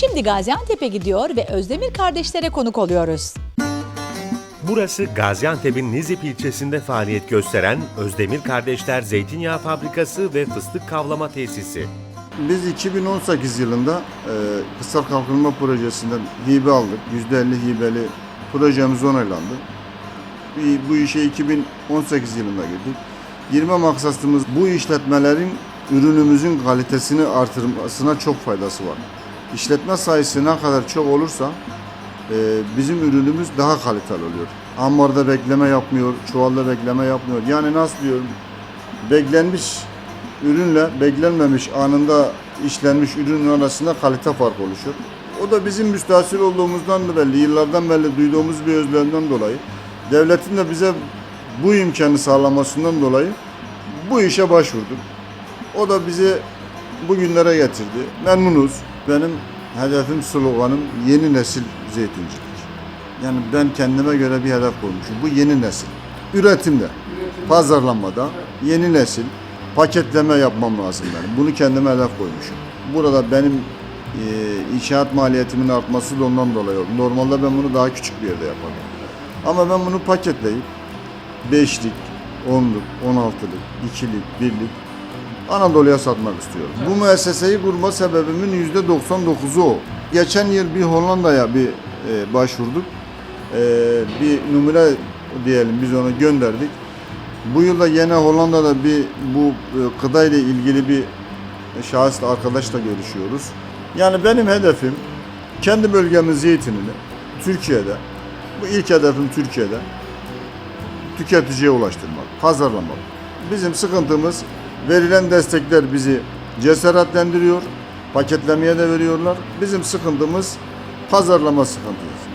Şimdi Gaziantep'e gidiyor ve Özdemir kardeşlere konuk oluyoruz. Burası Gaziantep'in Nizip ilçesinde faaliyet gösteren Özdemir Kardeşler Zeytinyağı Fabrikası ve Fıstık Kavlama Tesisi. Biz 2018 yılında e, kırsal kalkınma projesinden hibe aldık. %50 hibeli projemiz onaylandı. Bu- Bu işe 2018 yılında girdik. Girme maksadımız bu işletmelerin ürünümüzün kalitesini artırmasına çok faydası var. İşletme sayısı ne kadar çok olursa e, bizim ürünümüz daha kaliteli oluyor. Ambarda bekleme yapmıyor, çuvalda bekleme yapmıyor. Yani nasıl diyorum? Beklenmiş ürünle beklenmemiş anında işlenmiş ürünün arasında kalite farkı oluşur. O da bizim müstahsil olduğumuzdan da belli, yıllardan beri duyduğumuz bir özlemden dolayı. Devletin de bize bu imkanı sağlamasından dolayı bu işe başvurduk. O da bizi bugünlere getirdi. Memnunuz. Benim hedefim, sloganım yeni nesil zeytincilik. Yani ben kendime göre bir hedef koymuşum. Bu yeni nesil. Üretimde, pazarlamada yeni nesil paketleme yapmam lazım benim. Bunu kendime hedef koymuşum. Burada benim e, inşaat maliyetimin artması da ondan dolayı oldu. Normalde ben bunu daha küçük bir yerde yapardım. Ama ben bunu paketleyip beşlik, onluk, on altılık, ikilik, birlik Anadolu'ya satmak istiyorum. Bu müesseseyi kurma sebebimin yüzde 99'u o. Geçen yıl bir Hollanda'ya bir e, başvurduk. E, bir numune diyelim biz onu gönderdik. Bu yılda yine Hollanda'da bir bu e, gıda ile ilgili bir şahısla arkadaşla görüşüyoruz. Yani benim hedefim kendi bölgemin zeytinini Türkiye'de, bu ilk hedefim Türkiye'de tüketiciye ulaştırmak, pazarlamak. Bizim sıkıntımız verilen destekler bizi cesaretlendiriyor. Paketlemeye de veriyorlar. Bizim sıkıntımız pazarlama sıkıntısı.